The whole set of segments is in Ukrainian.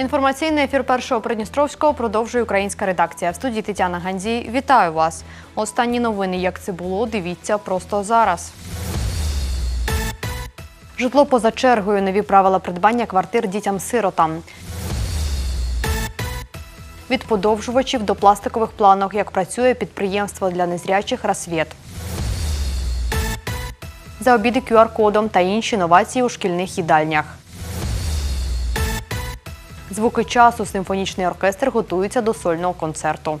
Інформаційний ефір першого Придністровського продовжує українська редакція. В студії Тетяна Гандзій. Вітаю вас. Останні новини, як це було, дивіться просто зараз. Житло поза чергою. Нові правила придбання квартир дітям-сиротам. Від подовжувачів до пластикових планок, як працює підприємство для незрячих «Рассвіт». За обіди QR-кодом та інші новації у шкільних їдальнях. Звуки часу симфонічний оркестр готується до сольного концерту.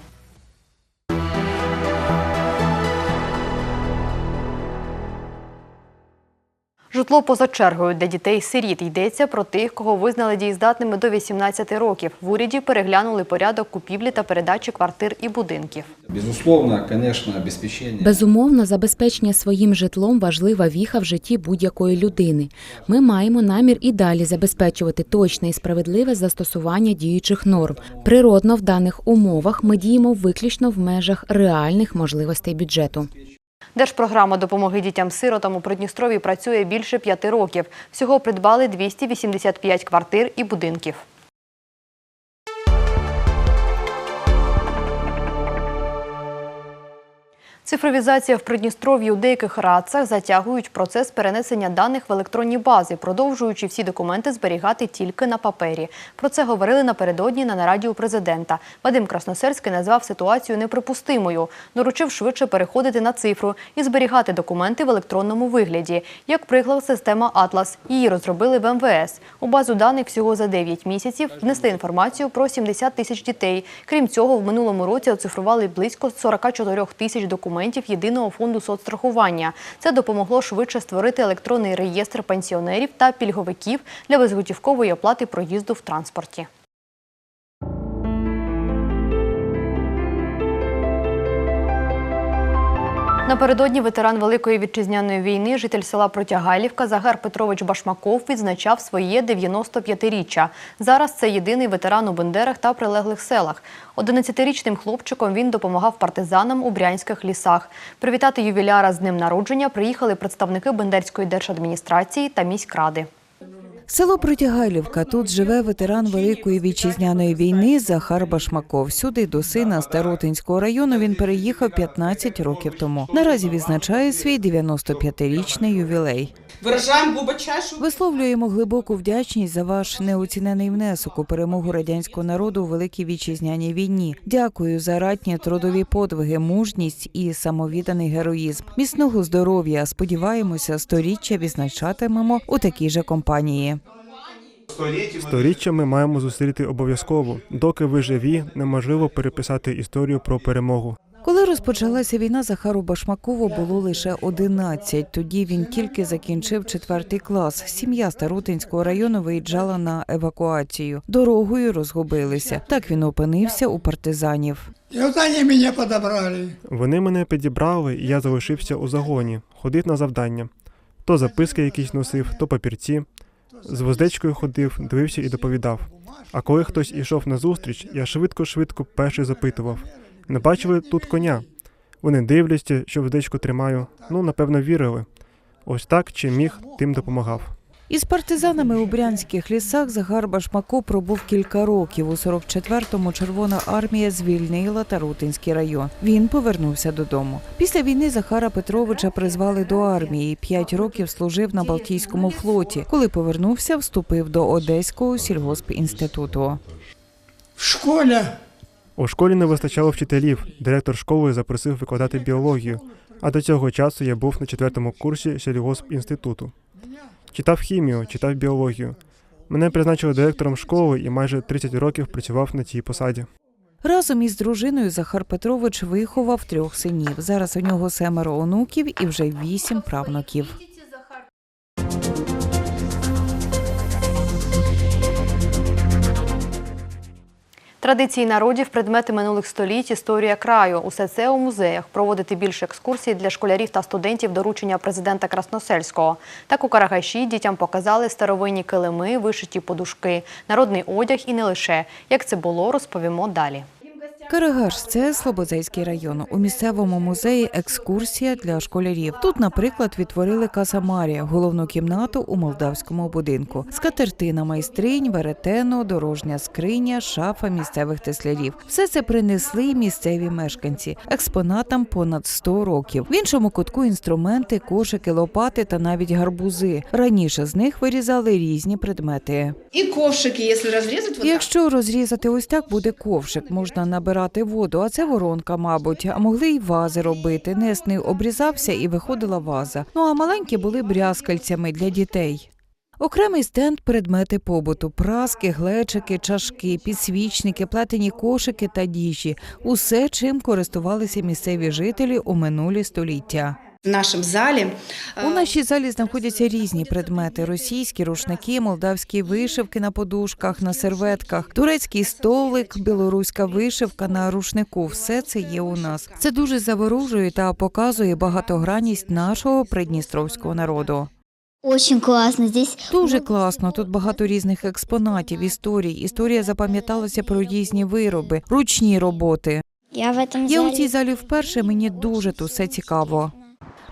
Житло поза чергою для дітей-сиріт йдеться про тих, кого визнали дієздатними до 18 років. В уряді переглянули порядок купівлі та передачі квартир і будинків. Безумовно, забезпечення своїм житлом важлива віха в житті будь-якої людини. Ми маємо намір і далі забезпечувати точне і справедливе застосування діючих норм. Природно, в даних умовах ми діємо виключно в межах реальних можливостей бюджету. Держпрограма допомоги дітям-сиротам у Придністрові працює більше п'яти років. Всього придбали 285 квартир і будинків. Цифровізація в Придністров'ї у деяких радцях затягують процес перенесення даних в електронні бази, продовжуючи всі документи зберігати тільки на папері. Про це говорили напередодні на нараді у президента. Вадим Красносельський назвав ситуацію неприпустимою, доручив швидше переходити на цифру і зберігати документи в електронному вигляді. Як приклад, система Атлас. Її розробили в МВС. У базу даних всього за 9 місяців внесли інформацію про 70 тисяч дітей. Крім цього, в минулому році оцифрували близько 44 тисяч документів єдиного фонду соцстрахування. Це допомогло швидше створити електронний реєстр пенсіонерів та пільговиків для безготівкової оплати проїзду в транспорті. Напередодні ветеран Великої вітчизняної війни, житель села Протягайлівка Загар Петрович Башмаков відзначав своє 95-річчя. Зараз це єдиний ветеран у Бендерах та прилеглих селах. 11-річним хлопчиком він допомагав партизанам у брянських лісах. Привітати ювіляра з днем народження приїхали представники Бендерської держадміністрації та міськради. Село Протягайлівка. Тут живе ветеран Великої вітчизняної війни Захар Башмаков. Сюди до сина Старотинського району він переїхав 15 років тому. Наразі відзначає свій 95-річний ювілей. Виражаємо глибочайшу Висловлюємо глибоку вдячність за ваш неоцінений внесок у перемогу радянського народу у Великій вітчизняній війні. Дякую за ратні трудові подвиги, мужність і самовідданий героїзм. Міцного здоров'я. Сподіваємося, сторіччя відзначатимемо у такій же компанії. Сторіччя ми маємо зустріти обов'язково. Доки ви живі, неможливо переписати історію про перемогу. Коли розпочалася війна, Захару Башмакову було лише 11. Тоді він тільки закінчив четвертий клас. Сім'я Старутинського району виїжджала на евакуацію. Дорогою розгубилися. Так він опинився у партизанів. И вот они меня подобрали. Вони мене підібрали, і я залишився у загоні, ходив на завдання. То записки якісь носив, то папірці. З вуздечкою ходив, дивився і доповідав. А коли хтось ішов на зустріч, я швидко-швидко перший запитував: не бачили тут коня? Вони дивляться, що вуздечку тримаю. Ну, напевно, вірили. Ось так, чим міг, тим допомагав. Із партизанами у брянських лісах Захар Башмаков пробув кілька років. У 44-му Червона армія звільнила Тарутинський район. Він повернувся додому. Після війни Захара Петровича призвали до армії. П'ять років служив на Балтійському флоті. Коли повернувся, вступив до Одеського сільгоспінституту. В школе У школі не вистачало вчителів. Директор школи запросив викладати біологію. А до цього часу я був на четвертому курсі сільгоспінституту. Читав хімію, читав біологію. Мене призначили директором школи і майже 30 років працював на цій посаді. Разом із дружиною Захар Петрович виховав трьох синів. Зараз у нього семеро онуків і вже вісім правнуків. Традиції народів, предмети минулих століть, історія краю. Усе це у музеях. Проводити більше екскурсій для школярів та студентів доручення президента Красносельського. Так у Карагаші дітям показали старовинні килими, вишиті подушки, народний одяг і не лише. Як це було, розповімо далі. Карагаш це Слободзейський район. У місцевому музеї екскурсія для школярів. Тут, наприклад, відтворили Каса Марія, головну кімнату у молдавському будинку. Скатертина майстринь, веретено, дорожня скриня, шафа місцевих теслярів. Все це принесли місцеві мешканці. Експонатам понад 100 років. В іншому кутку інструменти, кошики, лопати та навіть гарбузи. Раніше з них вирізали різні предмети. И ковшики, вот так. Якщо розрізати ось так, буде ковшик, можна набирати воду, а це воронка, мабуть. А могли й вази робити. Несний обрізався і виходила ваза. Ну а маленькі були брязкальцями для дітей. Окремий стенд предмети побуту: праски, глечики, чашки, підсвічники, плетені кошики та діжі усе, чим користувалися місцеві жителі у минулі століття. В нашем зале У нашій залі знаходяться різні предмети: російські рушники, молдавські вишивки на подушках, на серветках, турецький столик, білоруська вишивка на рушнику. Все це є у нас. Це дуже заворожує та показує багатогранність нашого придністровського народу. Очень классно. Здесь Дуже класно. Тут багато різних експонатів, історій. Історія запам'яталася про різні вироби, ручні роботи. я в этом Я у цій залі вперше. Мені дуже тут все цікаво.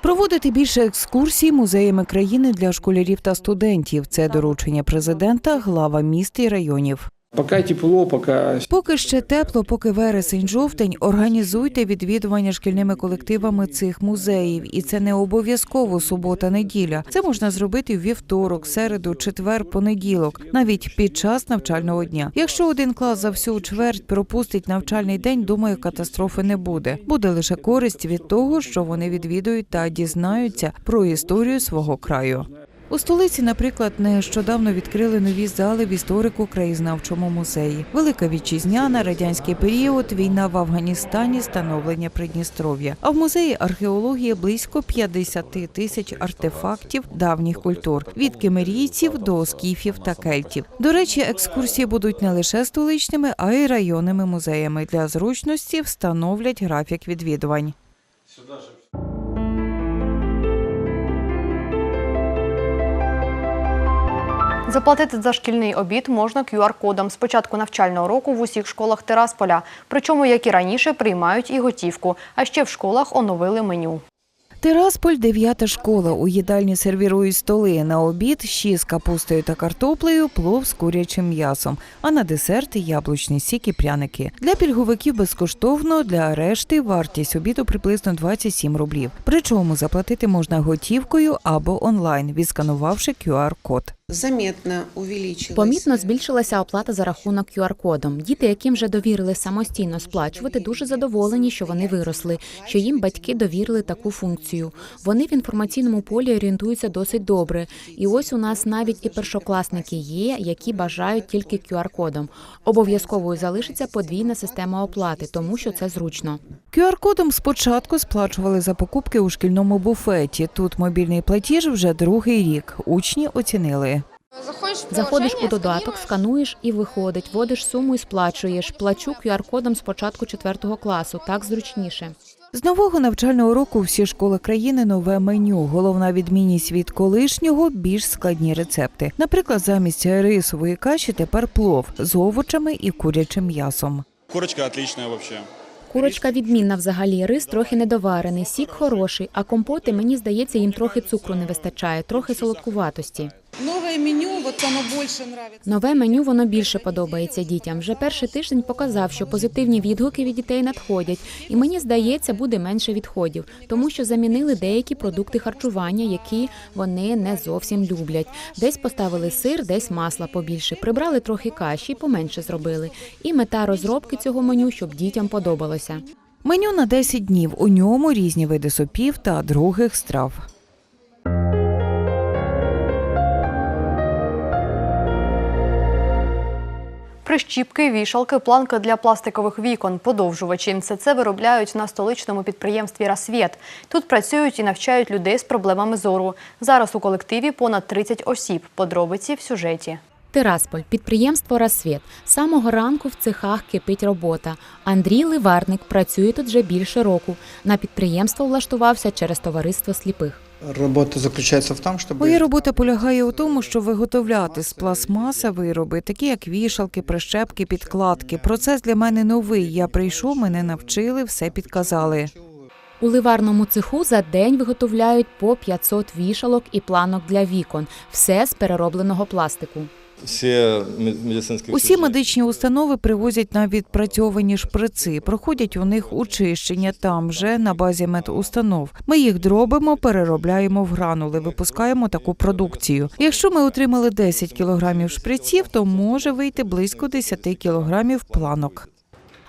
Проводити більше екскурсій музеями країни для школярів та студентів. Це доручення президента, глава міст і районів. Пока тепло, пока Поки ще тепло, поки вересень, жовтень, організуйте відвідування шкільними колективами цих музеїв, і це не обов'язково субота-неділя. Це можна зробити в вівторок, середу, четвер, понеділок, навіть під час навчального дня. Якщо один клас за всю чверть пропустить навчальний день, думаю, катастрофи не буде. Буде лише користь від того, що вони відвідують та дізнаються про історію свого краю. У столиці, наприклад, нещодавно відкрили нові зали в історико-краєзнавчому музеї. Велика вітчизняна, радянський період, війна в Афганістані, становлення Придністров'я. А в музеї археології близько 50 тисяч артефактів давніх культур від кемерійців до скіфів та кельтів. До речі, екскурсії будуть не лише столичними, а й районними музеями. Для зручності встановлять графік відвідувань. Заплатити за шкільний обід можна QR-кодом з початку навчального року в усіх школах Тирасполя. Причому, як і раніше, приймають і готівку. А ще в школах оновили меню. Тирасполь – дев'ята школа. У їдальні сервірують столи. На обід – щі з капустою та картоплею, плов з курячим м'ясом. А на десерт – яблучний сік і пряники. Для пільговиків безкоштовно, для решти вартість обіду приблизно 27 рублів. Причому заплатити можна готівкою або онлайн, відсканувавши QR-код. Помітно збільшилася оплата за рахунок QR-кодом. Діти, яким вже довірили самостійно сплачувати, дуже задоволені, що вони виросли, що їм батьки довірили таку функцію. Вони в інформаційному полі орієнтуються досить добре. І ось у нас навіть і першокласники є, які бажають тільки QR-кодом. Обов'язковою залишиться подвійна система оплати, тому що це зручно. QR-кодом спочатку сплачували за покупки у шкільному буфеті. Тут мобільний платіж вже другий рік. Учні оцінили. Заходиш у додаток, скануєш і виходить, вводиш суму і сплачуєш. Плачу QR-кодом з початку 4 класу. Так зручніше. З нового навчального року всі школи країни нове меню. Головна відмінність від колишнього більш складні рецепти. Наприклад, замість рисової каші тепер плов з овочами і курячим м'ясом. Курочка отличная вообще. Курочка відмінна взагалі, рис трохи недоварений, сік хороший, а компоти, мені здається, їм трохи цукру не вистачає, трохи солодкуватості. Новое меню, вот оно больше нравится. Нове меню воно більше подобається дітям. Вже перший тиждень показав, що позитивні відгуки від дітей надходять, і мені здається, буде менше відходів, тому що замінили деякі продукти харчування, які вони не зовсім люблять. Десь поставили сир, десь масла побільше, прибрали трохи каші, поменше зробили. І мета розробки цього меню, щоб дітям подобалося. Меню на 10 днів. У ньому різні види супів та других страв. Прищіпки, вішалки, планки для пластикових вікон, подовжувачі. Все це виробляють на столичному підприємстві «Расвєт». Тут працюють і навчають людей з проблемами зору. Зараз у колективі понад 30 осіб. Подробиці в сюжеті. Тирасполь, підприємство «Рассвіт». З самого ранку в цехах кипить робота. Андрій Ливарник працює тут вже більше року. На підприємство влаштувався через товариство сліпих. Робота заключається в тому, щоб Моя робота полягає у тому, щоб виготовляти з пластмаса вироби, такі як вішалки, прищепки, підкладки. Процес для мене новий. Я прийшов, мене навчили, все підказали. У ливарному цеху за день виготовляють по 500 вішалок і планок для вікон. Все з переробленого пластику. Усі медичні установи привозять на відпрацьовані шприци, проходять у них очищення там же на базі медустанов. Ми їх дробимо, переробляємо в гранули, випускаємо таку продукцію. Якщо ми отримали 10 кілограмів шприців, то може вийти близько 10 кілограмів планок.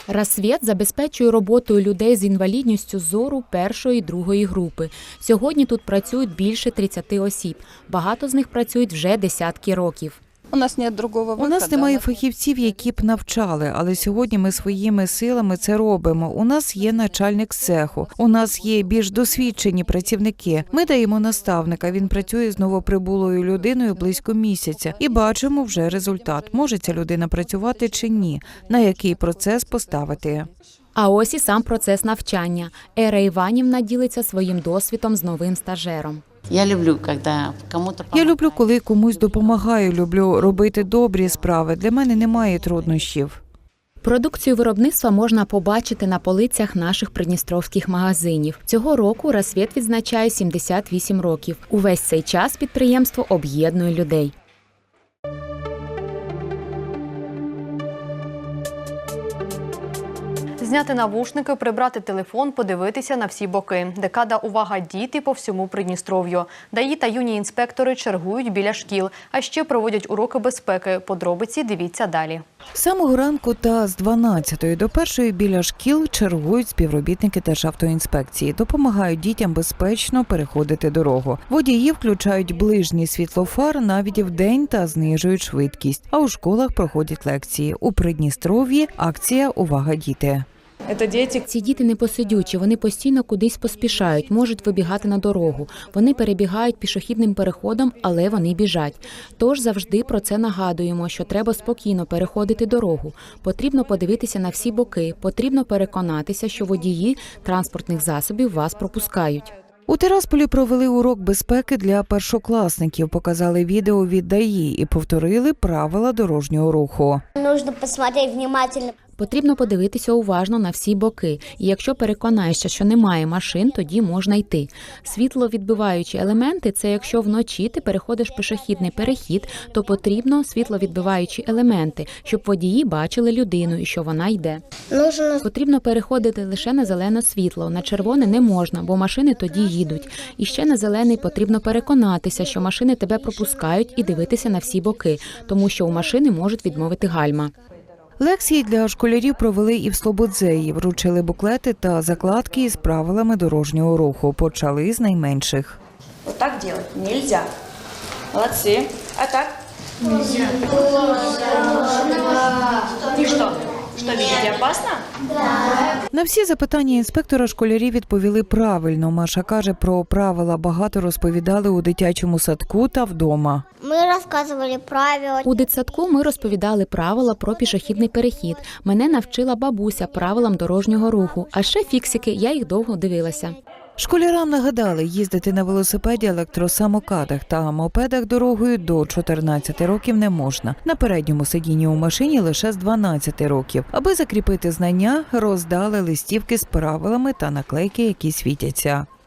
Рассвіт забезпечує роботою людей з інвалідністю зору першої і другої групи. Сьогодні тут працюють більше 30 осіб. Багато з них працюють вже десятки років. У нас нет другого У нас немає фахівців, які б навчали, але сьогодні ми своїми силами це робимо. У нас є начальник цеху, у нас є більш досвідчені працівники. Ми даємо наставника. Він працює з новоприбулою людиною близько місяця і бачимо вже результат. Може ця людина працювати чи ні, на який процес поставити. А ось і сам процес навчання. Ера Іванівна ділиться своїм досвідом з новим стажером. Я люблю, когда кому-то Я люблю, коли комусь допомагаю. Люблю робити добрі справи. Для мене немає труднощів. Продукцію виробництва можна побачити на полицях наших придністровських магазинів. Цього року Рассвіт відзначає 78 років. Увесь цей час підприємство об'єднує людей. Зняти навушники, прибрати телефон, подивитися на всі боки. Декада увага діти по всьому Придністров'ю. ДАІ та юні інспектори чергують біля шкіл, а ще проводять уроки безпеки. Подробиці дивіться далі. Самого ранку та з 12 до 1 біля шкіл чергують співробітники Державтоінспекції, допомагають дітям безпечно переходити дорогу. Водії включають ближній світлофар навіть вдень та знижують швидкість. А у школах проходять лекції. У Придністров'ї акція Увага діти. Ці діти не посидючі, вони постійно кудись поспішають, можуть вибігати на дорогу. Вони перебігають пішохідним переходом, але вони біжать. Тож завжди про це нагадуємо, що треба спокійно переходити дорогу. Потрібно подивитися на всі боки, потрібно переконатися, що водії транспортних засобів вас пропускають. У Тирасполі провели урок безпеки для першокласників, показали відео від ДАІ і повторили правила дорожнього руху. Нужно посмотреть внимательно. Потрібно подивитися уважно на всі боки. І якщо переконаєшся, що немає машин, тоді можна йти. Світловідбиваючі елементи це якщо вночі ти переходиш пішохідний перехід, то потрібно світловідбиваючі елементи, щоб водії бачили людину і що вона йде. Потрібно переходити лише на зелене світло. На червоне не можна, бо машини тоді їдуть. І ще на зелений потрібно переконатися, що машини тебе пропускають і дивитися на всі боки, тому що у машини можуть відмовити гальма. Лекції для школярів провели і в Слободзеї, вручили буклети та закладки із правилами дорожнього руху. Почали з найменших. Отак так делать нельзя. Молодцы. А так? И что? Что, видите, опасно? На всі запитання інспектора школярі відповіли правильно. Маша каже, про правила багато розповідали у дитячому садку та вдома. Ми розказували правила. У дитсадку ми розповідали правила про пішохідний перехід. Мене навчила бабуся правилам дорожнього руху. А ще фіксики, я їх довго дивилася. Школярам нагадали, їздити на велосипеді, електросамокатах та мопедах дорогою до 14 років не можна. На передньому сидінні у машині лише з 12 років. Аби закріпити знання, роздали листівки з правилами та наклейки, які світяться. –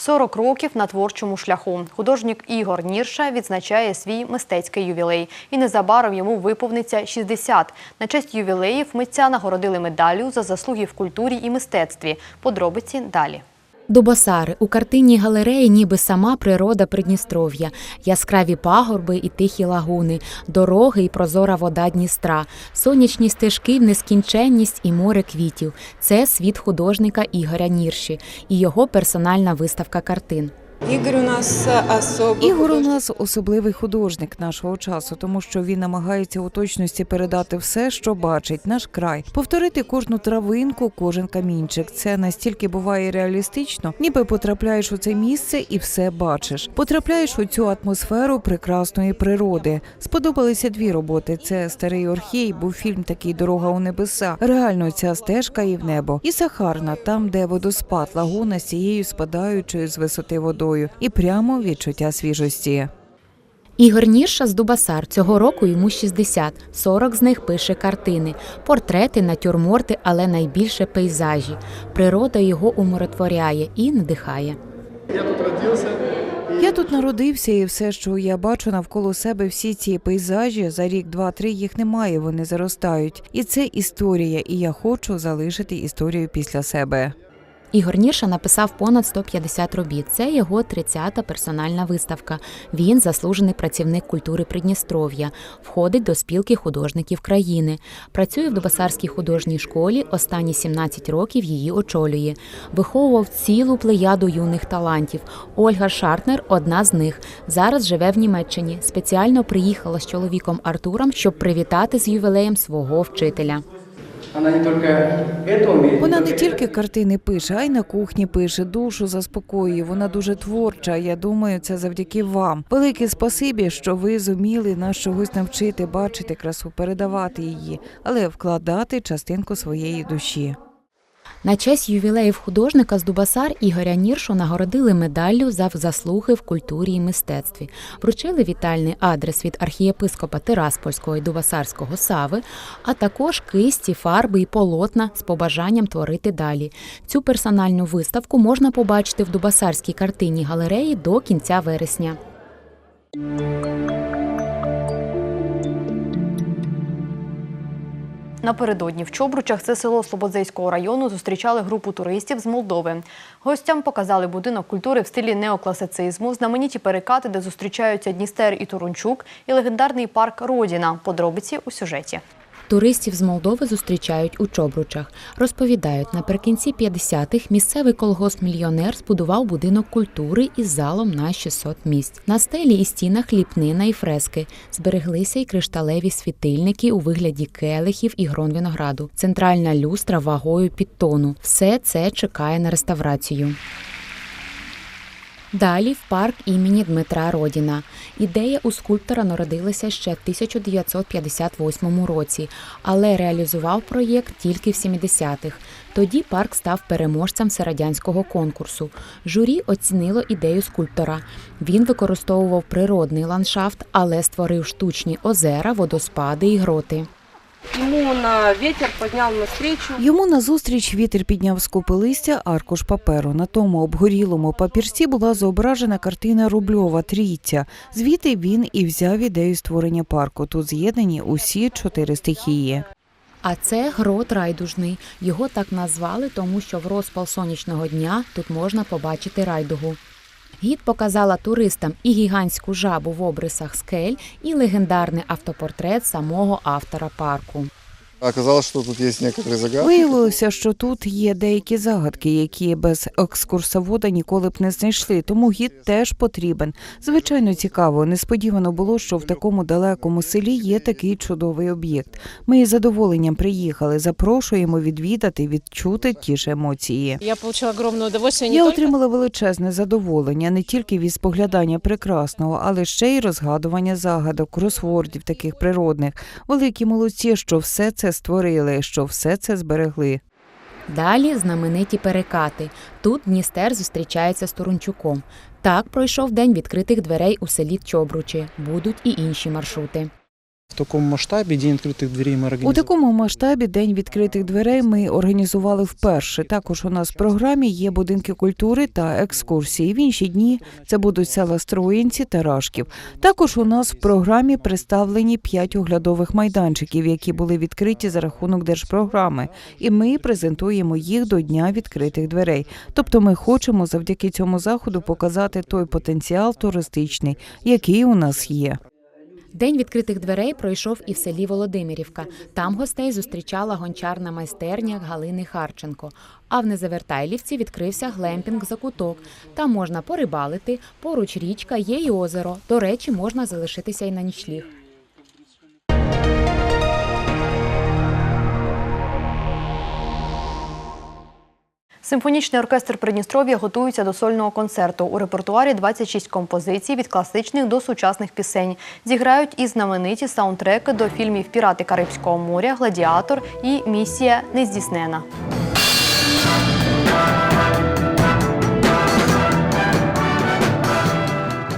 40 років на творчому шляху. Художник Ігор Нірша відзначає свій мистецький ювілей. І незабаром йому виповниться 60. На честь ювілеїв митця нагородили медалю за заслуги в культурі і мистецтві. Подробиці далі. Дубосари у картинній галереї, ніби сама природа Придністров'я, яскраві пагорби і тихі лагуни, дороги і прозора вода Дністра, сонячні стежки в нескінченність і море квітів. Це світ художника Ігоря Нірші і його персональна виставка картин. Игорь у нас особый. Ігор у нас особливий художник нашого часу, тому що він намагається у точності передати все, що бачить наш край, повторити кожну травинку, кожен камінчик. Це настільки буває реалістично, ніби потрапляєш у це місце і все бачиш. Потрапляєш у цю атмосферу прекрасної природи. Сподобалися дві роботи: це старий Орхей, був фільм такий Дорога у небеса. Реально ця стежка і в небо, і Сахарна, там, де водоспад, лагуна з цією спадаючою з висоти водою, і прямо відчуття свіжості. Ігор Нірша з Дубасар цього року йому 60, 40 з них пише картини, портрети, натюрморти, але найбільше пейзажі. Природа його умиротворяє і надихає. Я тут народився, і все, що я бачу навколо себе, всі ці пейзажі за рік, два-три їх немає. Вони заростають. І це історія, і я хочу залишити історію після себе. Ігор Нірша написав понад 150 робіт. Це його 30-та персональна виставка. Він заслужений працівник культури Придністров'я, входить до спілки художників країни. Працює в Дубасарській художній школі. Останні 17 років її очолює. Виховував цілу плеяду юних талантів. Ольга Шартнер одна з них. Зараз живе в Німеччині. Спеціально приїхала з чоловіком Артуром, щоб привітати з ювілеєм свого вчителя. Вона не тільки картини пише, а й на кухні пише, душу заспокоює. Вона дуже творча. Я думаю, це завдяки вам. Велике спасибі, що ви зуміли нас чогось навчити, бачити красу, передавати її, але вкладати частинку своєї душі. На честь ювілеїв художника з Дубасар Ігоря Ніршу нагородили медаллю за заслуги в культурі і мистецтві. Вручили вітальний адрес від архієпископа Тираспольського і Дубасарського Сави, а також кисті, фарби і полотна з побажанням творити далі. Цю персональну виставку можна побачити в Дубасарській картинній галереї до кінця вересня. Напередодні в Чобручах, це село Слободзейського району, зустрічали групу туристів з Молдови. Гостям показали будинок культури в стилі неокласицизму, знамениті перекати, де зустрічаються Дністер і Турунчук, і легендарний парк Родіна. Подробиці у сюжеті. Туристів з Молдови зустрічають у Чобручах. Розповідають, наприкінці 50-х місцевий колгосп-мільйонер збудував будинок культури із залом на 600 місць. На стелі і стінах ліпнина і фрески. Збереглися й кришталеві світильники у вигляді келихів і грон винограду. Центральна люстра вагою під тонну. Все це чекає на реставрацію. Далі в парк імені Дмитра Родіна. Ідея у скульптора народилася ще в 1958 році, але реалізував проєкт тільки в 70-х. Тоді парк став переможцем всерадянського конкурсу. Журі оцінило ідею скульптора. Він використовував природний ландшафт, але створив штучні озера, водоспади і гроти. Ему на ветер поднял навстречу. Йому назустріч вітер підняв з купи листя аркуш паперу. На тому обгорілому папірці була зображена картина Рубльова Трійця. Звідти він і взяв ідею створення парку. Тут з'єднані усі чотири стихії. А це грот райдужний. Його так назвали, тому що в розпал сонячного дня тут можна побачити райдугу. Гід показала туристам і гігантську жабу в обрисах скель, і легендарний автопортрет самого автора парку. Оказалось, что тут есть некоторые загадки. Виявилося, що тут є деякі загадки, які без екскурсовода ніколи б не знайшли. Тому гід теж потрібен. Звичайно, цікаво. Несподівано було, що в такому далекому селі є такий чудовий об'єкт. Ми із задоволенням приїхали. Запрошуємо відвідати, відчути ті ж емоції. Я получила огромное удовольствие. Я отримала величезне задоволення не тільки від споглядання прекрасного, але ще й розгадування загадок, кросвордів таких природних. Великі молодці, що все це створили, що все це зберегли. Далі знамениті перекати. Тут Дністер зустрічається з Турунчуком. Так пройшов день відкритих дверей у селі Чобручі. Будуть і інші маршрути. В такому масштабі День відкритих дверей ми У такому масштабі День відкритих дверей ми організували вперше. Також у нас в програмі є будинки культури та екскурсії. В інші дні це будуть села Строїнці та Рашків. Також у нас в програмі представлені п'ять оглядових майданчиків, які були відкриті за рахунок держпрограми. І ми презентуємо їх до Дня відкритих дверей. Тобто, ми хочемо завдяки цьому заходу показати той потенціал туристичний, який у нас є. День відкритих дверей пройшов і в селі Володимирівка. Там гостей зустрічала гончарна майстерня Галини Харченко. А в Незавертайлівці відкрився глемпінг закуток. Там можна порибалити, поруч річка, є й озеро. До речі, можна залишитися і на нічліг. Симфонічний оркестр Придністров'я готується до сольного концерту. У репертуарі 26 композицій від класичних до сучасних пісень. Зіграють і знамениті саундтреки до фільмів Пірати Карибського моря, Гладіатор і Місія нездійснена.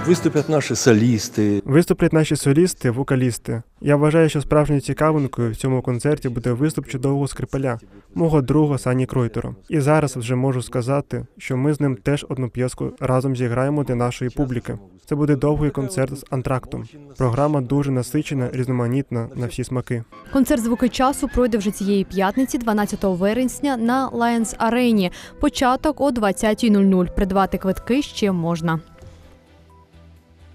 Виступять наші солісти. Виступлять наші солісти, вокалісти. Я вважаю, що справжньою цікавинкою в цьому концерті буде виступ чудового скрипаля, мого друга Сані Кройтера. І зараз вже можу сказати, що ми з ним теж одну п'єску разом зіграємо для нашої публіки. Це буде довгий концерт з антрактом. Програма дуже насичена, різноманітна на всі смаки. Концерт звуки часу пройде вже цієї п'ятниці, 12 вересня, на Lions Арені. Початок о 20.00. Придбати квитки ще можна.